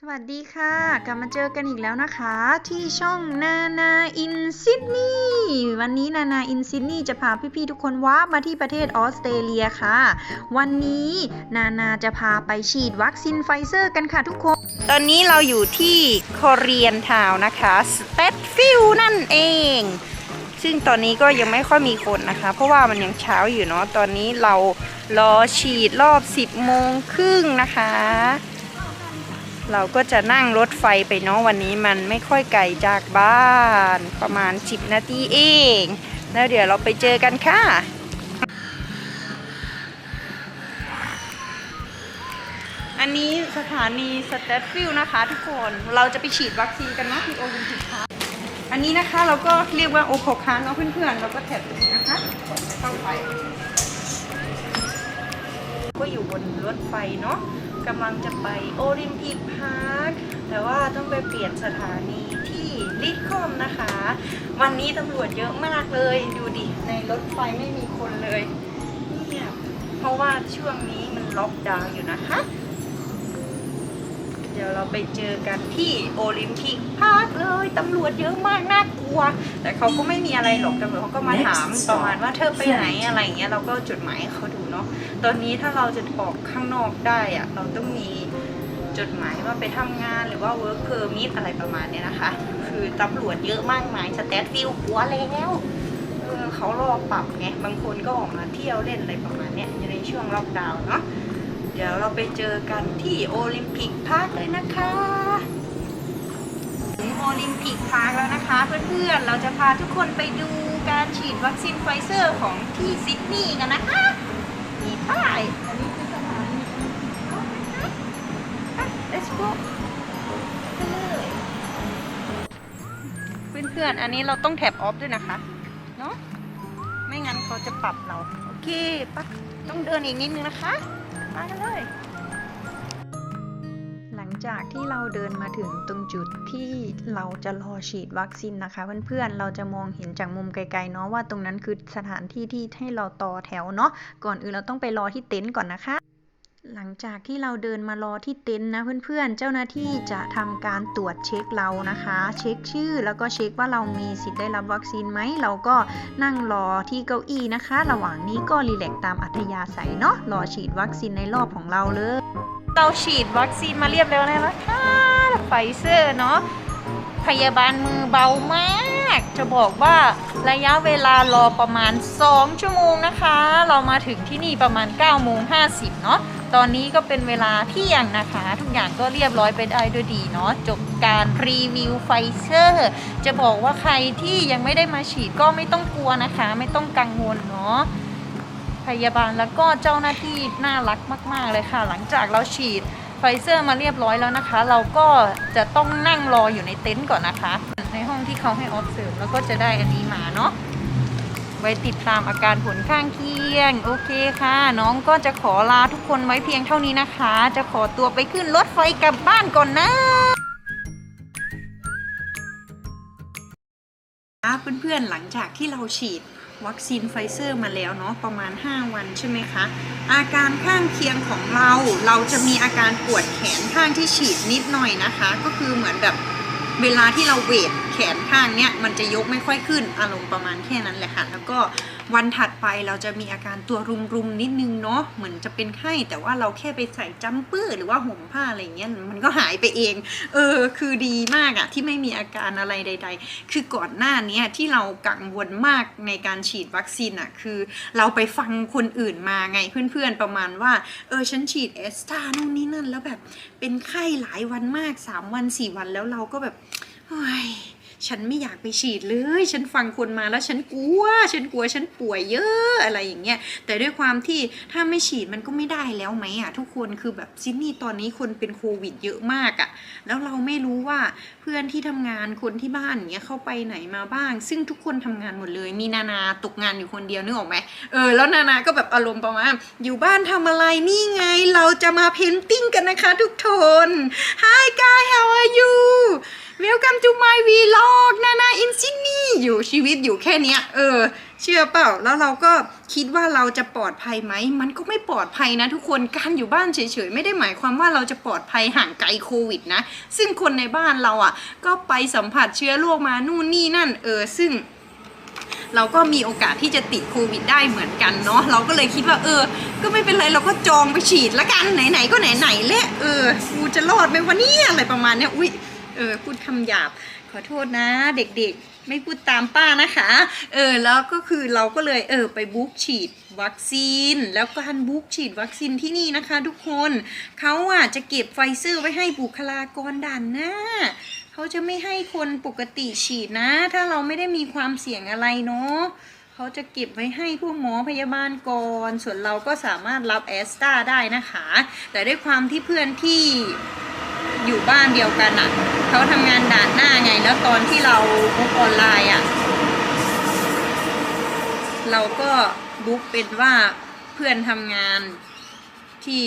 สวัสดีค่ะ กลับมาเจอกันอีกแล้วนะคะ ที่ช่องนานาอินซิดนีย์วันนี้นานาอินซิดนีย์จะพาพี่ๆทุกคนว้ามาที่ประเทศออสเตรเลียค่ะ วันนี้นานาจะพาไปฉีดวัคซีนไฟเซอร์กันค่ะทุกคน ตอนนี้เราอยู่ที่คอเรียนทาวนะคะสเตทฟิลนั่นเอง ซึ่งตอนนี้ก็ยังไม่ค่อยมีคนนะคะ เพราะว่ามันยังเช้าอยู่เนาะตอนนี้เรารอฉีดรอบ 10โมงครึ่งนะคะ เราก็จะนั่งรถไฟไปเนาะวันนี้มันไม่ค่อยไกลจากบ้านประมาณ 10 นาทีเอง แล้วเดี๋ยวเราไปเจอกันค่ะอันนี้สถานีสเตทฟิลนะคะทุกคน เราจะไปฉีดวัคซีนกันเนาะที่โอลิมปิกค่ะอันนี้นะคะเราก็เรียกว่าโอโคคาเนาะเพื่อนๆ เราก็แท็บตรงนี้นะคะเข้าไป ก็อยู่บนรถไฟเนาะ กำลังจะไปโอลิมปิกพาร์คแต่ว่าต้องไปเปลี่ยนสถานีที่ลิทคอมนะคะ วันนี้ตำรวจเยอะมากเลย ดูดิ ในรถไฟไม่มีคนเลยเงียบเพราะว่าช่วงนี้มันล็อกดาวน์อยู่นะคะ เดี๋ยวเราไปเจอกันที่โอลิมปิกพาร์คเลยตำรวจเยอะมากน่ากลัว แต่เขาก็ไม่มีอะไรหรอกตำรวจเขาก็มาถามประมาณว่าเธอไปไหนอะไรอย่างเงี้ยเราก็จดหมายให้เขาดู เนาะตอนนี้ถ้าเราจะออกข้างนอกได้อะเราต้องมีจดหมายว่าไปทำงานหรือว่า work permit อะไรประมาณเนี้ยนะคะ คือตำรวจเยอะมากมายสแตทฟิลหัวแล้วเออเขารอปรับไงบางคนก็ออกมาเที่ยวเล่นอะไรประมาณเนี้ยอยู่ในช่วงล็อกดาวน์เนาะเดี๋ยวเราไปเจอกันที่โอลิมปิกพาร์คเลยนะคะถึงโอลิมปิกพาร์คแล้วนะคะ เพื่อนๆเราจะพาทุกคนไปดูการฉีดวัคซีนไฟเซอร์ของที่ซิดนีย์กันนะคะ มีป้ายอันนี้คือสถานีอะ let's go ไปเลยเพื่อนๆ อันนี้เราต้องแท็บออฟด้วยนะคะ เนาะไม่งั้นเขาจะปรับเรา โอเคปะต้องเดินอีกนิดนึงนะคะ มากันเลย จากที่เราเดินมาถึงตรงจุดที่เราจะรอฉีดวัคซีนนะคะ เพื่อนๆ เราจะมองเห็นจากมุมไกลๆเนาะว่าตรงนั้นคือสถานที่ที่ให้เราต่อแถวเนาะก่อนอื่นเราต้องไปรอที่เต็นท์ก่อนนะคะหลังจากที่เราเดินมารอที่เต็นท์นะเพื่อนๆ เจ้าหน้าที่จะทำการตรวจเช็คเรานะคะ เช็คชื่อแล้วก็เช็คว่าเรามีสิทธิ์ได้รับวัคซีนไหม เราก็นั่งรอที่เก้าอี้นะคะ ระหว่างนี้ก็รีแลกตามอัธยาศัยเนาะ รอฉีดวัคซีนในรอบของเราเลย เราฉีดวัคซีนมาเรียบร้อยแล้วนะคะไฟเซอร์เนาะพยาบาลมือเบามาก จะบอกว่าระยะเวลารอประมาณ 2 ชั่วโมงนะคะ เรามาถึงที่นี่ประมาณ9โมง50 เนาะตอนนี้ก็เป็นเวลาเที่ยงนะคะ ทุกอย่างก็เรียบร้อยไปได้ด้วยดีเนาะจบการรีวิวไฟเซอร์จะบอกว่าใครที่ยังไม่ได้มาฉีดก็ไม่ต้องกลัวนะคะ ไม่ต้องกังวลเนาะ พยาบาลแล้วก็เจ้าหน้าที่น่ารักมาก ๆ เลยค่ะ หลังจากเราฉีดไฟเซอร์มาเรียบร้อยแล้วนะคะ เราก็จะต้องนั่งรออยู่ในเต็นท์ก่อนนะคะ ในห้องที่เขาให้ออฟเซิร์ฟแล้วก็จะได้อันนี้มาเนาะไว้ติดตามอาการผลข้างเคียง โอเคค่ะ น้องก็จะขอลาทุกคนไว้เพียงเท่านี้นะคะ จะขอตัวไปขึ้นรถไฟกลับบ้านก่อนนะเพื่อนๆหลังจากที่เราฉีด วัคซีนไฟเซอร์มาแล้วเนาะประมาณ 5 วันใช่ไหมคะ อาการข้างเคียงของเราเราจะมีอาการปวดแขนข้างที่ฉีดนิดหน่อยนะคะ ก็คือเหมือนแบบเวลาที่เราเวทแขนข้างเนี้ยมันจะยกไม่ค่อยขึ้นอารมณ์ประมาณแค่นั้นแหละค่ะแล้วก็ วันถัดไปเราจะมีอาการตัวรุมๆนิดนึงเนาะเหมือนจะเป็นไข้แต่ว่าเราแค่ไปใส่จัมเปอร์หรือว่าห่มผ้าอะไรเงี้ยมันก็หายไปเอง เออ คือดีมากอะที่ไม่มีอาการอะไรใด ๆ คือก่อนหน้านี้ที่เรากังวลมากในการฉีดวัคซีนอะคือ เราไปฟังคนอื่นมาไงเพื่อนๆประมาณว่า เออฉันฉีดเอสตานู่นนี่นั่นแล้วแบบเป็นไข้หลายวันมาก 3 วัน 4 วันแล้วเราก็แบบเฮ้ย ฉันไม่อยากไปฉีดเลย ฉันฟังคนมาแล้วฉันกลัว ฉันกลัวฉันป่วยเยอะอะไรอย่างเงี้ยแต่ด้วยความที่ถ้าไม่ฉีดมันก็ไม่ได้แล้วไหมอะทุกคนคือแบบซิดนีย์ตอนนี้คนเป็นโควิดเยอะมากอะแล้วเราไม่รู้ว่าเพื่อนที่ทำงานคนที่บ้านอย่างเงี้ยเข้าไปไหนมาบ้าง ซึ่งทุกคนทำงานหมดเลย มีนานาตกงานอยู่คนเดียวนึกออกไหมเออแล้วนานาก็แบบอารมณ์ประมาณอยู่บ้านทำอะไรนี่ไง เราจะมาเพนติ้งกันนะคะทุกคน Hi guys how are you Welcome to my vlog นานา in Sydney อยู่ชีวิตอยู่แค่เนี้ย เออ เชื่อเปล่า แล้วเราก็คิดว่าเราจะปลอดภัยไหม มันก็ไม่ปลอดภัยนะทุกคน การอยู่บ้านเฉยๆ ไม่ได้หมายความว่าเราจะปลอดภัยห่างไกลโควิดนะ ซึ่งคนในบ้านเราอะ ก็ไปสัมผัสเชื้อโรคมานู่นนี่นั่น เออ ซึ่งเราก็มีโอกาสที่จะติดโควิดได้เหมือนกันเนาะเราก็เลยคิดว่าเออ ก็ไม่เป็นไรเราก็จองไปฉีดละกันไหนๆก็ไหนๆและเออกูจะรอดไหมวะเนี่ยอะไรประมาณเนี้ยอุ้ย เออพูดคำหยาบขอโทษนะ เด็กๆ ไม่พูดตามป้านะคะ เออแล้วก็คือเราก็เลยเออไปบุ๊กฉีดวัคซีน แล้วการบุ๊กฉีดวัคซีนที่นี่นะคะ ทุกคนเขาอะจะเก็บไฟเซอร์ไว้ให้บุคลากรด่านหน้าเขาจะไม่ให้คนปกติฉีดนะ ถ้าเราไม่ได้มีความเสี่ยงอะไรเนาะเขาจะเก็บไว้ให้พวกหมอพยาบาลก่อน ส่วนเราก็สามารถรับแอสตาได้นะคะ แต่ด้วยความที่เพื่อนที่อยู่บ้านเดียวกันอะ่ะ เขาทำงานด่านหน้าไง แล้วตอนที่เราบุ๊กออนไลน์อะ เราก็บุ๊กเป็นว่าเพื่อนทำงานที่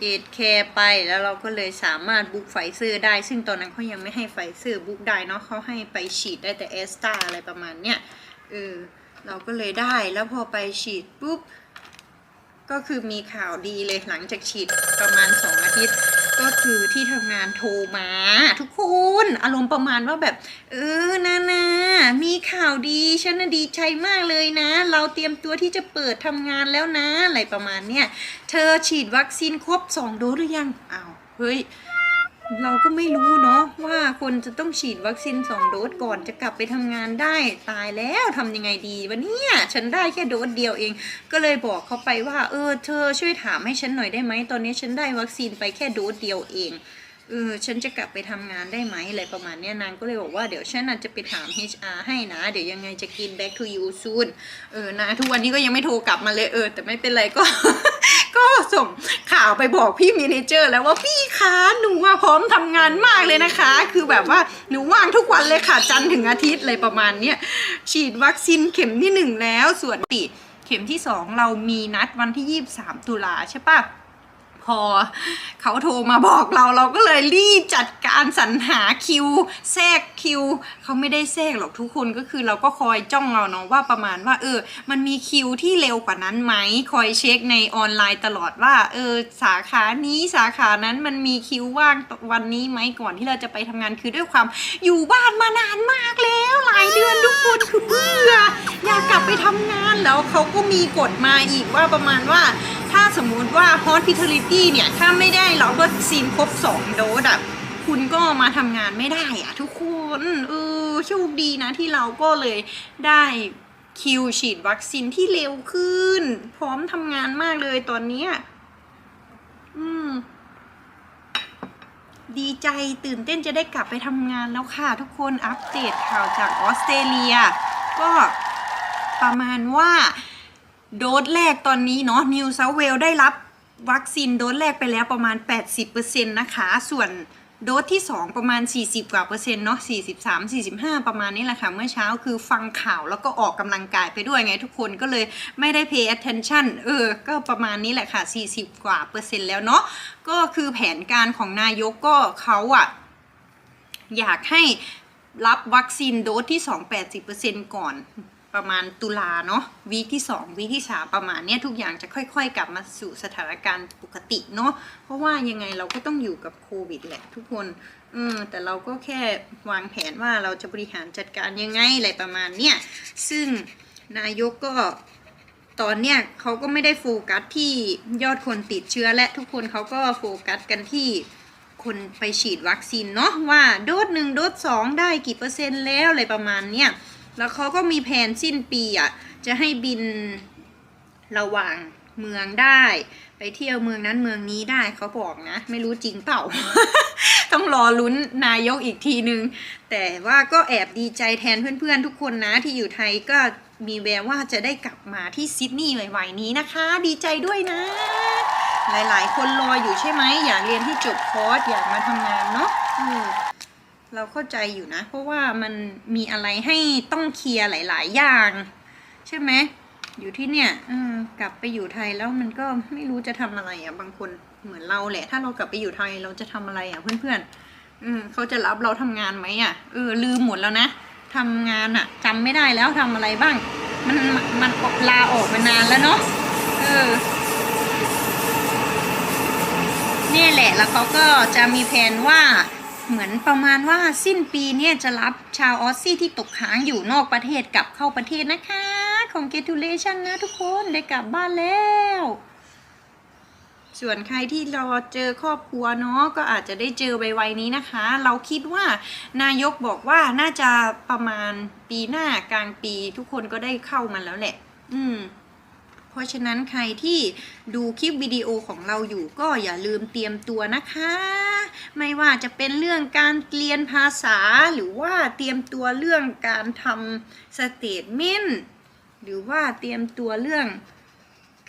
เอดแคร์ไปแล้วเราก็เลยสามารถบุ๊กไฟเซอร์ได้ ซึ่งตอนนั้นเขายังไม่ให้ไฟเซอร์บุ๊กได้เนาะเขาให้ไปฉีดได้แต่เอสตาอะไรประมาณเนี้ยเออเราก็เลยได้แล้วพอไปฉีดปุ๊บ ก็คือมีข่าวดีเลยหลังจากฉีดประมาณสองอาทิตย์ ก็คือที่ทำงานโทรมา ทุกคนอารมณ์ประมาณว่าแบบ เออนานามีข่าวดีฉันน่ะดีใจมากเลยนะ เราเตรียมตัวที่จะเปิดทำงานแล้วนะ อะไรประมาณเนี้ยเธอฉีดวัคซีนครบสองโดสหรือยังอ้าวเฮ้ย เราก็ไม่รู้เนาะว่าคนจะต้องฉีดวัคซีนสองโดสก่อนจะกลับไปทำงานได้ตายแล้วทำยังไงดีวะเนี่ยฉันได้แค่โดสเดียวเอง ก็เลยบอกเขาไปว่า เออ เธอช่วยถามให้ฉันหน่อยได้ไหมตอนนี้ฉันได้วัคซีนไปแค่โดสเดียวเองเออฉันจะกลับไปทำงานได้ไหมอะไรประมาณนี้นางก็เลยบอกว่าเดี๋ยวฉันอาจจะไปถาม HR ให้นะ เดี๋ยวยังไงจะกิน back to you soon เออนะทุกวันนี้ก็ยังไม่โทรกลับมาเลยเออ แต่ไม่เป็นไรก็ ก็ส่งข่าวไปบอกพี่มีเนเจอร์ แล้วว่าพี่คะหนูว่าพร้อมทำงานมากเลยนะคะ คือแบบว่าหนูว่างทุกวันเลยค่ะจันทร์ถึงอาทิตย์เลยประมาณเนี้ยฉีดวัคซีนเข็มที่หนึ่งแล้วส่วนติเข็มที่สองเรามีนัดวันที่ 23 ตุลาใช่ปะ พอเขาโทรมาบอกเราเราก็เลยรีบจัดการสรรหาคิว แทรกคิว เขาไม่ได้แทรกหรอกทุกคนก็คือเราก็คอยจ้องเราเนาะว่าประมาณว่าเออ มันมีคิวที่เร็วกว่านั้นไหมคอยเช็คในออนไลน์ตลอดว่า เออสาขานี้สาขานั้นมันมีคิวว่างวันนี้ไหมก่อนที่เราจะไปทำงานคือด้วยความอยู่บ้านมานานมากแล้วหลายเดือนทุกคนคือเบื่ออยากกลับไปทำงานแล้วเขาก็มีกฎมาอีกว่าประมาณว่า ถ้าสมมุติว่า hospitality ที่เนี่ยถ้าไม่ได้รับวัคซีนครบ2โดสอะคุณก็มาทำงานไม่ได้อะทุกคนเออโชคดีนะที่เราก็เลยได้คิวฉีดวัคซีนที่เร็วขึ้น พร้อมทำงานมากเลยตอนนี้อืม ดีใจตื่นเต้นจะได้กลับไปทำงานแล้วค่ะ ทุกคนอัปเดตข่าวจากออสเตรเลีย ก็ประมาณว่า โดสแรกตอนนี้เนาะนิวเซาเวลได้รับ วัคซีนโดสแรกไปแล้วประมาณ 80%นะคะ ส่วนโดสที่ 2 ประมาณ 40 กว่าเปอร์เซ็นต์เนาะ43 45 ประมาณนี้แหละค่ะ เมื่อเช้าคือฟังข่าวแล้วก็ออกกำลังกายไปด้วยไงทุกคนก็เลยไม่ได้ pay attention เออ ก็ประมาณนี้แหละค่ะ 40 กว่าเปอร์เซ็นต์แล้วเนาะก็คือแผนการของนายกก็เขาอะอยากให้รับวัคซีนโดสที่ 2 80%ก่อน ประมาณตุลาเนาะวีที่ 2 วีที่ 3 ประมาณเนี้ยทุกอย่างจะค่อยๆ กลับมาสู่สถานการณ์ปกติเนาะเพราะว่ายังไงเราก็ต้องอยู่กับโควิดแหละทุกคนอืมแต่เราก็แค่วางแผนว่าเราจะบริหารจัดการยังไงอะไรประมาณเนี้ยซึ่งนายกก็ตอนเนี้ยเขาก็ไม่ได้โฟกัสที่ยอดคนติดเชื้อและทุกคนเขาก็โฟกัสกันที่คนไปฉีดวัคซีนเนาะว่าโดสหนึ่งโดสสองได้กี่เปอร์เซ็นต์แล้วอะไรประมาณเนี้ย แล้วเขาก็มีแผนสิ้นปีอะจะให้บินระหว่างเมืองได้ ไปเที่ยวเมืองนั้นเมืองนี้ได้เขาบอกนะ ไม่รู้จริงเปล่า ต้องรอลุ้นนายกอีกทีนึง แต่ว่าก็แอบดีใจแทนเพื่อนๆทุกคนนะ ที่อยู่ไทยก็มีแววว่าจะได้กลับมาที่ซิดนีย์ไวๆนี้นะคะ ดีใจด้วยนะ หลายๆ คนรออยู่ใช่ไหมอยากเรียนที่จบคอร์สอยากมาทำงานเนาะ เราเข้าใจอยู่นะ เพราะว่ามันมีอะไรให้ต้องเคลียร์หลาย ๆ อย่าง ใช่ไหมอยู่ที่เนี่ยกลับไปอยู่ไทยแล้วมันก็ไม่รู้จะทำอะไรอะบางคนเหมือนเราแหละ ถ้าเรากลับไปอยู่ไทยเราจะทำอะไรอะเพื่อนๆอืมเขาจะรับเราทำงานไหมอะเออลืมหมดแล้วนะทำงานอะจำไม่ได้แล้วทำอะไรบ้าง มันมันลาออกมานานแล้วเนาะเออนี่แหละแล้วเขาก็จะมีแผนว่า เหมือนประมาณว่าสิ้นปีเนี่ยจะรับชาวออสซี่ที่ตกค้างอยู่นอกประเทศกลับเข้าประเทศนะคะ congratulation นะทุกคนได้กลับบ้านแล้ว ส่วนใครที่รอเจอครอบครัวเนาะก็อาจจะได้เจอไวๆนี้นะคะ เราคิดว่านายกบอกว่าน่าจะประมาณปีหน้ากลางปีทุกคนก็ได้เข้ามาแล้วแหละ อืม ราะฉะนั้นใครที่ดูคลิปวิดีโอของเราอยู่ก็อย่าลืมเตรียมตัวนะคะ ไม่ว่าจะเป็นเรื่องการเรียนภาษาหรือว่าเตรียมตัวเรื่องการทำสเตทเมนต์หรือว่าเตรียมตัวเรื่อง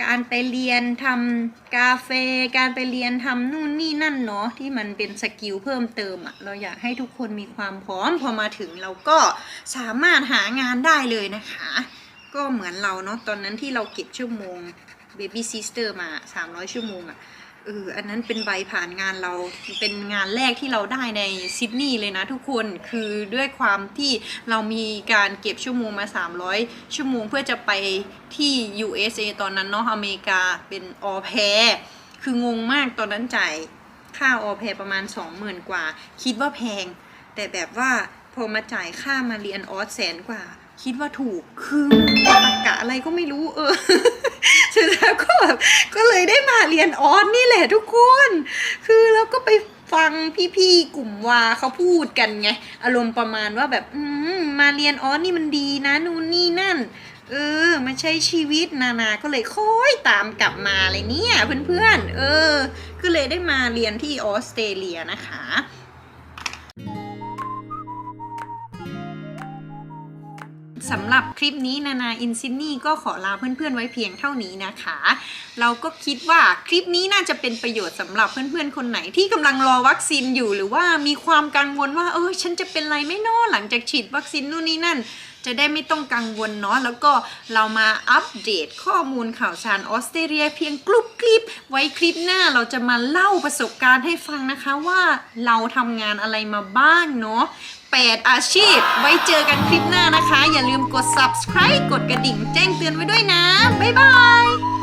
การไปเรียนทำกาเฟการไปเรียนทำนู่นนี่นั่นเนาะที่มันเป็นสกิลเพิ่มเติมอะเราอยากให้ทุกคนมีความพร้อมพอมาถึงเราก็สามารถหางานได้เลยนะคะ ก็เหมือนเราเนาะตอนนั้นที่เราเก็บชั่วโมง Baby Sister มา 300 ชั่วโมงอะเอออันนั้นเป็นใบผ่านงานเราเป็นงานแรกที่เราได้ในซิดนีย์เลยนะทุกคนคือด้วยความที่เรามีการเก็บชั่วโมงมา 300 ชั่วโมงเพื่อจะไปที่ USA ตอนนั้นเนาะอเมริกาเป็นออแพรคืองงมากตอนนั้นจ่ายค่าออแพรประมาณ 20,000 กว่า คิดว่าแพง แต่แบบว่าพอมาจ่ายค่ามาเรียนออสแสนกว่า คิดว่าถูกคือตรกะอะไรก็ไม่รู้เออเสร็จแล้วก็แบบก็เลยได้มาเรียนออสนี่แหละทุกคน คือแล้วก็ไปฟังพี่ๆกลุ่มวาเขาพูดกันไง อารมณ์ประมาณว่าแบบอืมมาเรียนออสนี่มันดีนะนู่นนี่นั่น เออมาใช้ชีวิตนานาก็เลยค่อยตามกลับมาเลยเนี่ยเพื่อนๆเออ ก็เลยได้มาเรียนที่ออสเตรเลียนะคะ สำหรับคลิปนี้นานาอินซินี่ก็ขอลาเพื่อนๆไว้เพียงเท่านี้นะคะ เราก็คิดว่าคลิปนี้น่าจะเป็นประโยชน์สำหรับเพื่อนๆ คนไหนที่กำลังรอวัคซีนอยู่หรือว่ามีความกังวลว่าเออฉันจะเป็นไรไหม่นอหลังจากฉีดวัคซีนนู่นนี่นั่น จะได้ไม่ต้องกังวลเนาะแล้วก็เรามาอัปเดตข้อมูลข่าวสารออสเตรเลียเพียงกรุบกริบไว้คลิปหน้าเราจะมาเล่าประสบการณ์ให้ฟังนะคะว่าเราทำงานอะไรมาบ้างเนาะ 8 อาชีพ ไว้เจอกันคลิปหน้านะคะ อย่าลืมกด subscribe กดกระดิ่งแจ้งเตือนไว้ด้วยนะ บ๊ายบาย